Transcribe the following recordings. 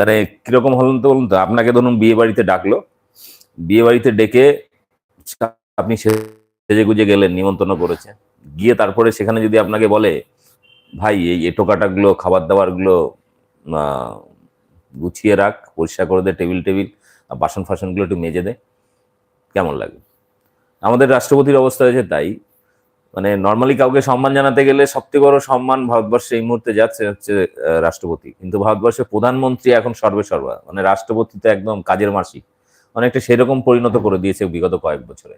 মানে কীরকম হলেন তো বলুন তো? আপনাকে ধরুন বিয়ে বাড়িতে ডাকলো। বিয়ে বাড়িতে ডেকে আপনি সেজে গুজে গেলেন, নিমন্ত্রণ করেছে গিয়ে তারপরে সেখানে যদি আপনাকে বলে, ভাই, এই এটোকাটাগুলো খাবার দাবারগুলো গুছিয়ে রাখ, পরিষ্কার করে দে, টেবিল টেবিল বাসন ফাসনগুলো একটু মেজে দে। কেমন লাগে? আমাদের রাষ্ট্রপতির অবস্থা হয়েছে তাই। মানে নর্মালি কাউকে সম্মান জানাতে গেলে সবথেকে বড় সম্মান ভারতবর্ষে এই মুহূর্তে যাচ্ছে হচ্ছে রাষ্ট্রপতি। কিন্তু ভারতবর্ষের প্রধানমন্ত্রী এখন সর্বে সর্বা মানে রাষ্ট্রপতি তো একদম কাজের মাসি অনেকটা সেরকম পরিণত করে দিয়েছে বিগত কয়েক বছরে।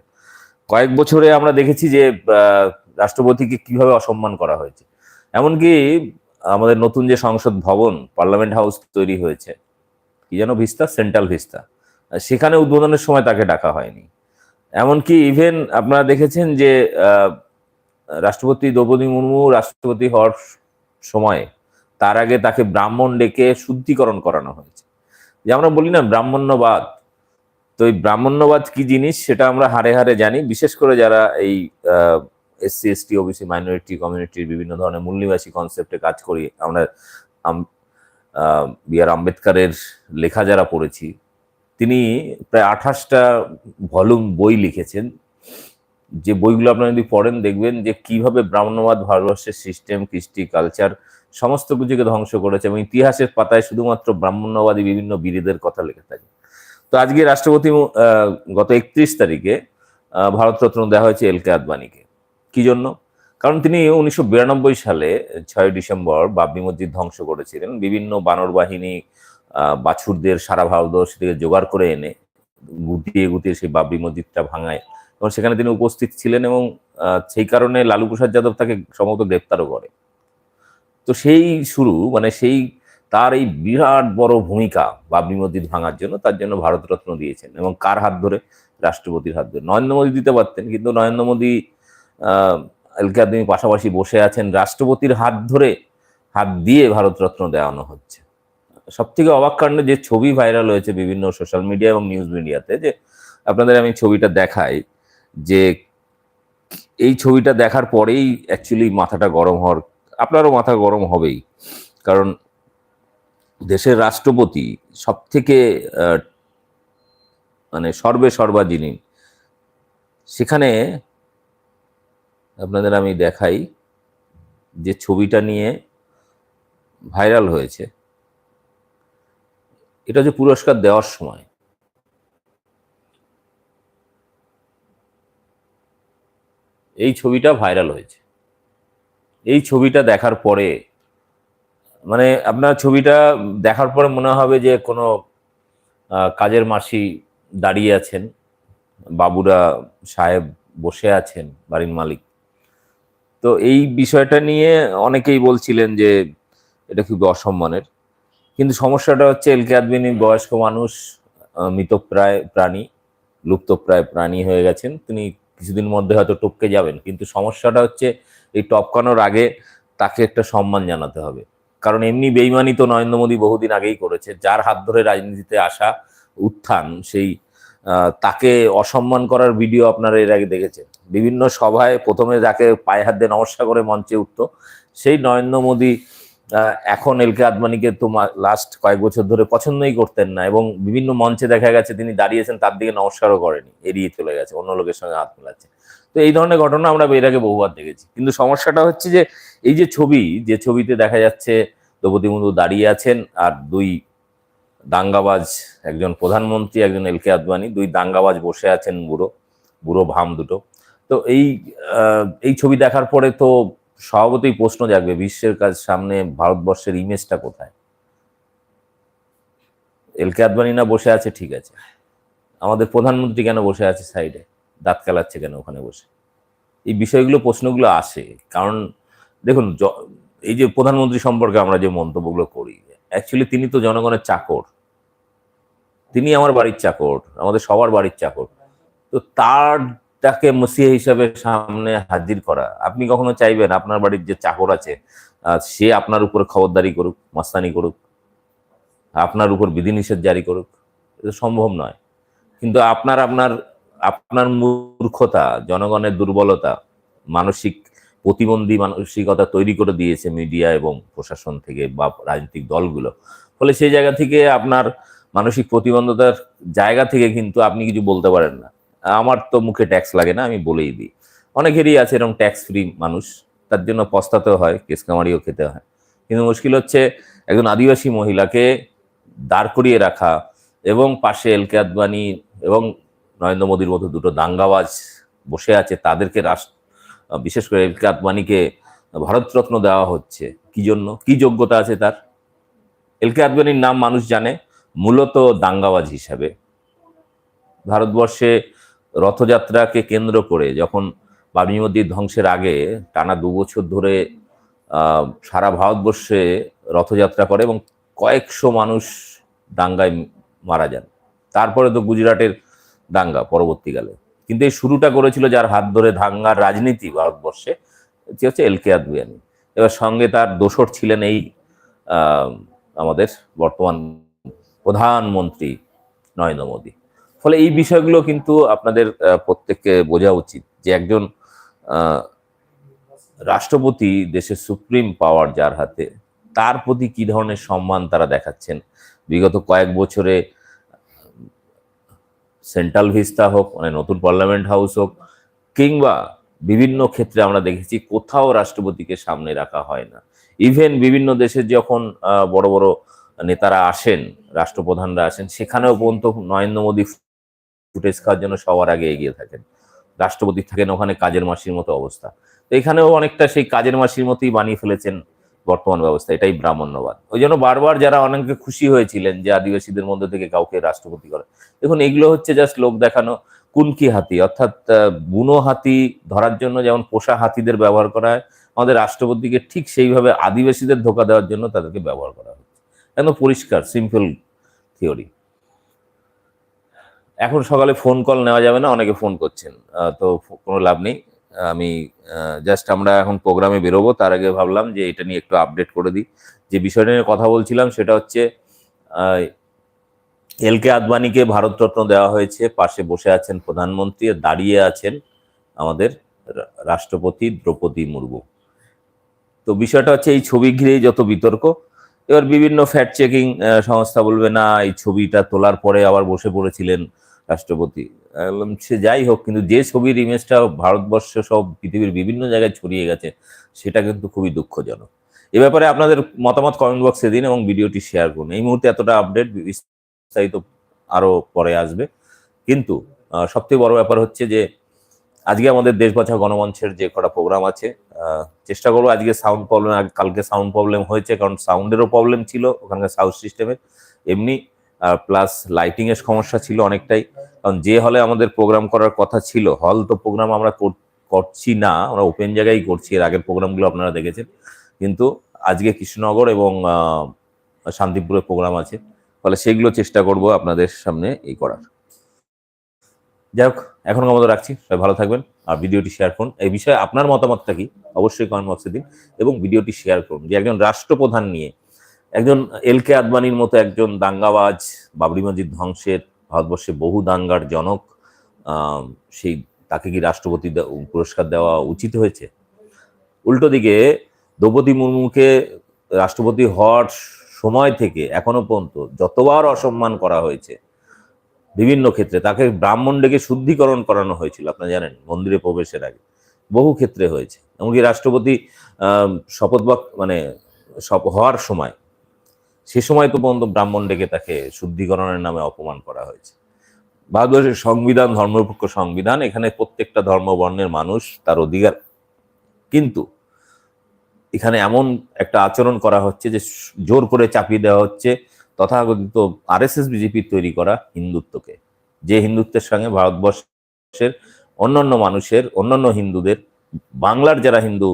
কয়েক বছরে আমরা দেখেছি যে রাষ্ট্রপতিকে কীভাবে অসম্মান করা হয়েছে। এমনকি আমাদের নতুন যে সংসদ ভবন, পার্লামেন্ট হাউস তৈরি হয়েছে, কি যেন ভিস্তা? Central vista. সেখানে উদ্বোধনের সময় তাকে ডাকা হয়নি। এমনকি ইভেন আপনারা দেখেছেন যে রাষ্ট্রপতি দ্রৌপদী মুর্মু রাষ্ট্রপতি হওয়ার সময়, তার আগে তাকে ব্রাহ্মণ ডেকে শুদ্ধিকরণ করানো হয়েছে। যে আমরা বলি না ব্রাহ্মণ্যবাদ, তো এই ব্রাহ্মণ্যবাদ কি জিনিস সেটা আমরা হারে হারে জানি। বিশেষ করে যারা এই এসসি এসটি ওবিসি মাইনরিটি কমিউনিটির বিভিন্ন ধরনের মূল্যবাসী কনসেপ্টে কাজ করি, আমরা বি আর আম্বেদকারের লেখা যারা পড়েছি, তিনি প্রায় আঠাশটা ভলিউম বই লিখেছেন। যে বইগুলো আপনারা যদি পড়েন, দেখবেন যে কীভাবে ব্রাহ্মণবাদ, ভারতবর্ষের সিস্টেম কৃষ্টি কালচার সমস্ত কিছুকে ধ্বংস করেছে এবং ইতিহাসের পাতায় শুধুমাত্র ব্রাহ্মণ্যবাদী বিভিন্ন বীরদের কথা লিখে থাকে। তো আজকে রাষ্ট্রপতি গত একত্রিশ তারিখে ভারতরত্ন দেওয়া হয়েছে এল কে আদবানিকে। কি জন্য? কারণ তিনি উনিশশো বিরানব্বই সালে ছয় ডিসেম্বর বাবরি মসজিদ ধ্বংস করেছিলেন। বিভিন্ন বানর বাহিনী বাছুরদের সারা ভারতবর্ষ থেকে জোগাড় করে এনে গুটিয়ে গুটিয়ে সেই বাবরি মসজিদটা ভাঙায়। এবং সেখানে তিনি উপস্থিত ছিলেন এবং সেই কারণে লালু প্রসাদ যাদব তাকে সম্ভবত গ্রেপ্তারও করে। তো সেই শুরু মানে সেই, তার এই বিরাট বড় ভূমিকা বাবরি মসজিদ ভাঙার জন্য তার জন্য ভারতরত্ন দিয়েছেন এবং কার হাত ধরে? রাষ্ট্রপতির হাত ধরে। নরেন্দ্র মোদী দিতে পারতেন, কিন্তু নরেন্দ্র মোদী এলকে পাশাপাশি বসে আছেন। রাষ্ট্রপতির হাত ধরে, হাত দিয়ে ভারতরত্ন দেওয়ানো হচ্ছে। সব থেকে অবাক কাণ্ড, যে ছবি ভাইরাল হয়েছে বিভিন্ন সোশ্যাল মিডিয়া এবং নিউজ মিডিয়াতে, যে আপনাদের আমি ছবিটা দেখাই যে এই ছবিটা দেখার পরেই অ্যাকচুয়ালি মাথাটা গরম হওয়ার, আপনারও মাথা গরম হবেই। কারণ দেশের রাষ্ট্রপতি সব থেকে মানে সর্বে সর্বা যিনি, সেখানে আপনাদের আমি দেখাই যে ছবিটা নিয়ে ভাইরাল হয়েছে। এটা যে পুরস্কার দেওয়ার সময় এই ছবিটা ভাইরাল হয়েছে। এই ছবিটা দেখার পরে মানে আপনার ছবিটা দেখার পরে মনে হবে যে কোনো কাজের মাসি দাঁড়িয়ে আছেন, বাবুরা সাহেব বসে আছেন, বাড়ির মালিক। তো এই বিষয়টা নিয়ে অনেকেই বলছিলেন যে এটা খুবই অসম্মানের। কিন্তু সমস্যাটা হচ্ছে এলকে আদমিনী বয়স্ক মানুষ মৃতপ্রায় প্রাণী, লুপ্তপ্রায় প্রাণী হয়ে গেছেন। তিনি কিছুদিন মধ্যে হয়তো টপকে যাবেন, কিন্তু সমস্যাটা হচ্ছে এই টপকানোর আগে তাকে একটা সম্মান জানাতে হবে। কারণ এমনি বেইমানি তো নরেন্দ্র মোদী বহুদিন আগেই করেছে, যার হাত ধরে রাজনীতিতে আসা উত্থান, সেই তাকে অসম্মান করার ভিডিও আপনারা এর আগে দেখেছেন। বিভিন্ন সভায় প্রথমে যাকে পায়ে হাত দিয়ে নমস্কার করে মঞ্চে উঠতো, সেই নরেন্দ্র মোদী এখন এলকে আদমানিকে তো লাস্ট কয়েক বছর ধরে পছন্দই করতেন না এবং বিভিন্ন মঞ্চে দেখা গেছে তিনি দাঁড়িয়েছেন, তার দিকে নমস্কারও করেনি, এড়িয়ে চলে গেছে, অন্য লোকের সঙ্গে হাত মেলাচ্ছে। তো এই ধরনের ঘটনা আমরা এর আগে বহুবার দেখেছি। কিন্তু সমস্যাটা হচ্ছে যে, এই যে ছবি, যে ছবিতে দেখা যাচ্ছে দ্রৌপদী মুর্মু দাঁড়িয়ে আছেন আর দুই দাঙ্গাবাজ, একজন প্রধানমন্ত্রী, একজন এলকে আদবানি দুই দাঙ্গাবাজ বসে আছেন বুড়ো বুড়ো ভাম দুটো। তো এই এই ছবি দেখার পরে তো স্বভাবতই প্রশ্ন জাগবে, বিশ্বের কাজ সামনে ভারতবর্ষের ইমেজটা কোথায়? এলকে আদবানি না বসে আছে? ঠিক আছে। আমাদের প্রধানমন্ত্রী কেন বসে আছে সাইডে দাঁত কেলাচ্ছে কেন ওখানে বসে? এই বিষয়গুলো, প্রশ্নগুলো আসে। কারণ, দেখুন এই যে প্রধানমন্ত্রী সম্পর্কে আমরা যে মন্তব্যগুলো করি অ্যাকচুয়ালি তিনি তো জনগণের চাকর। তিনি আমার বাড়ির চাকর, আমাদের সবার বাড়ির চাকর। তো তার তাকে মসিয়া হিসাবে সামনে হাজির করা। আপনি কখনো চাইবেন আপনার বাড়ির যে চাকর আছে সে আপনার উপর খবরদারি করুক, মাস্তানি করুক, আপনার উপর বিধিনিষেধ জারি করুক? এটা সম্ভব নয়। কিন্তু আপনার আপনার আপনার মূর্খতা, জনগণের দুর্বলতা, মানসিক প্রতিবন্ধী মানসিকতা তৈরি করে দিয়েছে মিডিয়া এবং প্রশাসন থেকে বা রাজনৈতিক দলগুলো। ফলে সেই জায়গা থেকে আপনার মানসিক প্রতিবন্ধতার জায়গা থেকে কিন্তু আপনি কিছু বলতে পারেন না। আমার তো মুখে ট্যাক্স লাগে না, আমি বলেই দিই। অনেকেরই আছে এরকম ট্যাক্স ফ্রি মানুষ, তার জন্য পস্তাতেও হয় কেসকামারিও খেতে হয়। কিন্তু মুশকিল হচ্ছে, একজন আদিবাসী মহিলাকে দাঁড় করিয়ে রাখা এবং পাশে এলকে আদবানি এবং নরেন্দ্র মোদীর মতো দুটো দাঙ্গাবাজ বসে আছে, তাদেরকে রাষ্ট্র বিশেষ করে এলকে আদবানিকে ভারতরত্ন দেওয়া হচ্ছে। কি জন্য? কি যোগ্যতা আছে তার? এলকে আদবানির নাম মানুষ জানে, মূলত দাঙ্গাবাজ হিসাবে। ভারতবর্ষে রথযাত্রাকে কেন্দ্র করে যখন বাবরি মসজিদ ধ্বংসের আগে টানা দু বছর ধরে সারা ভারতবর্ষে রথযাত্রা করে এবং কয়েকশো মানুষ দাঙ্গায় মারা যান। তারপরে তো গুজরাটের দাঙ্গা পরবর্তীকালে। কিন্তু এই শুরুটা করেছিল যার হাত ধরে দাঙ্গার রাজনীতি ভারতবর্ষে সে হচ্ছে এল কে আদবিয়ানি এবার সঙ্গে তার দোসর ছিলেন এই আমাদের বর্তমান প্রধানমন্ত্রী নরেন্দ্র মোদী। ফলে এই বিষয়গুলো কিন্তু আপনাদের প্রত্যেককে বোঝা উচিত যে একজন রাষ্ট্রপতি দেশের সুপ্রিম পাওয়ার যার হাতে, তার প্রতি কি ধরনের সম্মান তারা দেখাচ্ছেন? বিগত কয়েক বছরে, সেন্ট্রাল ভিস্তা হোক মানে নতুন পার্লামেন্ট হাউস হোক, কিংবা বিভিন্ন ক্ষেত্রে আমরা দেখেছি কোথাও রাষ্ট্রপতিকে সামনে রাখা হয় না। ইভেন বিভিন্ন দেশের যখন বড় বড় নেতারা আসেন, রাষ্ট্রপ্রধানরা আসেন, সেখানেও পর্যন্ত নরেন্দ্র মোদী ফুটেজ খাওয়ার জন্য সবার আগে এগিয়ে থাকেন। রাষ্ট্রপতি থাকেন ওখানে কাজের মাসির মতো অবস্থা। তো এখানেও অনেকটা সেই কাজের মাসির মতোই বানিয়ে ফেলেছেন বর্তমান ব্যবস্থা, এটাই ব্রাহ্মণ্যবাদ। ওই জন্য বারবার যারা অনেকে খুশি হয়েছিলেন যে আদিবাসীদের মধ্যে থেকে কাউকে রাষ্ট্রপতি করে। দেখুন, এগুলো হচ্ছে জাস্ট লোক দেখানো, কুনকি হাতি, অর্থাৎ বুনো হাতি ধরার জন্য যেমন পোষা হাতিদের ব্যবহার করা হয়, আমাদের রাষ্ট্রপতিকে ঠিক সেইভাবে আদিবাসীদের ধোকা দেওয়ার জন্য তাদেরকে ব্যবহার করা হচ্ছে। একদম পরিষ্কার সিম্পল থিওরি এখন সকালে ফোন কল নেওয়া যাবে না, অনেকে ফোন করছেন। তো কোনো লাভ নেই। আমি জাস্ট আমরা এখন প্রোগ্রামে বেরোবো। তার আগে ভাবলাম যে এটা নিয়ে একটু আপডেট করে দিই। যে বিষয়টা নিয়ে কথা বলছিলাম সেটা হচ্ছে এল কে আদবানিকে ভারতরত্ন দেওয়া হয়েছে। পাশে বসে আছেন প্রধানমন্ত্রী, দাঁড়িয়ে আছেন আমাদের রাষ্ট্রপতি দ্রৌপদী মুর্মু। তো বিষয়টা হচ্ছে, এই ছবি ঘিরেই যত বিতর্ক, এবার বিভিন্ন ফ্যাক্ট চেকিং সংস্থা বলবে, না, এই ছবিটা তোলার পরে আবার বসে পড়েছিলেন রাষ্ট্রপতি। সে যাই হোক, কিন্তু যে ছবির ইমেজটা ভারতবর্ষ সব পৃথিবীর বিভিন্ন জায়গায় ছড়িয়ে গেছে, সেটা কিন্তু খুবই দুঃখজনক। এ ব্যাপারে আপনাদের মতামত কমেন্ট বক্সে দিন এবং ভিডিওটি শেয়ার করুন। এই মুহূর্তে এতটা আপডেট বিস্তারিত আরও পরে আসবে। কিন্তু সবথেকে বড় ব্যাপার হচ্ছে যে, আজকে আমাদের দেশ বাঁচাও গণমঞ্চের যে কটা প্রোগ্রাম আছে চেষ্টা করব আজকে সাউন্ড প্রবলেম কালকে সাউন্ড প্রবলেম হয়েছে, কারণ সাউন্ডেরও প্রবলেম ছিল ওখানকার সাউন্ড সিস্টেমের এমনি প্লাস লাইটিং এর সমস্যা ছিল অনেকটাই। কারণ যে হলে আমাদের প্রোগ্রাম করার কথা ছিল হল তো প্রোগ্রাম আমরা কর- করছি না আমরা ওপেন জায়গায় করছি এর আগের প্রোগ্রামগুলো আপনারা দেখেছেন। কিন্তু আজকে কৃষ্ণনগর এবং আহ, শান্তিপুরে প্রোগ্রাম আছে ফলে সেগুলো চেষ্টা করব আপনাদের সামনে এই করার। যাই হোক এখনকার মতো রাখছি সবাই ভালো থাকবেন আর ভিডিওটি শেয়ার করুন। এই বিষয়ে আপনার মতামতটা কি? অবশ্যই কমেন্ট বক্সে দিন এবং ভিডিওটি শেয়ার করুন। যে একজন রাষ্ট্রপ্রধান নিয়ে একজন এল কে আদবানির মতো একজন দাঙ্গাবাজ, বাবরি মসজিদ ধ্বংসের ভারতবর্ষে বহু দাঙ্গার জনক সেই তাকে কি রাষ্ট্রপতি পুরস্কার দেওয়া উচিত হয়েছে? উল্টো দিকে দ্রৌপদী মুর্মুকে রাষ্ট্রপতি হওয়ার সময় থেকে, এখনও পর্যন্ত যতবার অসম্মান করা হয়েছে, বিভিন্ন ক্ষেত্রে তাকে ব্রাহ্মণ ডেকে শুদ্ধিকরণ করানো হয়েছিল, আপনারা জানেন, মন্দিরে প্রবেশের আগে। বহু ক্ষেত্রে হয়েছে। এমনকি রাষ্ট্রপতি শপথ মানে হওয়ার সময় সে সময় তো পর্যন্ত ব্রাহ্মণ ডেকে তাকে শুদ্ধিকরণের নামে অপমান করা হয়েছে। ভারতবর্ষের সংবিধান ধর্মপক্ষ সংবিধান, এখানে প্রত্যেকটা ধর্মবর্ণের মানুষ তার অধিকার। কিন্তু এখানে এমন একটা আচরণ করা হচ্ছে যে জোর করে চাপিয়ে দেওয়া হচ্ছে, তথাকথিত আরএসএস বিজেপির তৈরি করা হিন্দুত্বকে। যে হিন্দুত্বের সঙ্গে ভারতবর্ষের অন্যান্য মানুষের, অন্যান্য হিন্দুদের, বাংলার যারা হিন্দু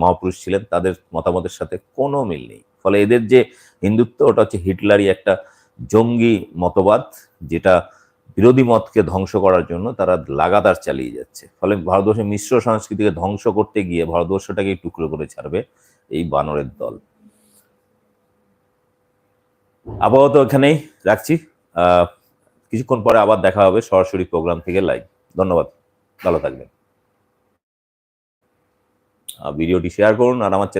মহাপুরুষ ছিলেন, তাদের মতামতের সাথে কোনো মিল নেই। ফলে এদের যে হিন্দুত্ব, ওটা হচ্ছে হিটলারই একটা জঙ্গি মতবাদ, যেটা বিরোধী মতকে ধ্বংস করার জন্য তারা লাগাতার চালিয়ে যাচ্ছে। ফলে ভারতবর্ষের মিশ্র সংস্কৃতিকে ধ্বংস করতে গিয়ে ভারতবর্ষটাকে টুকরো করে ছাড়বে এই বানরের দল। আপাতত এখানেই রাখছি। কিছুক্ষণ পরে আবার দেখা হবে সরাসরি প্রোগ্রাম থেকে লাইভ। ধন্যবাদ। ভালো থাকবেন। ভিডিওটি শেয়ার করুন আর আমার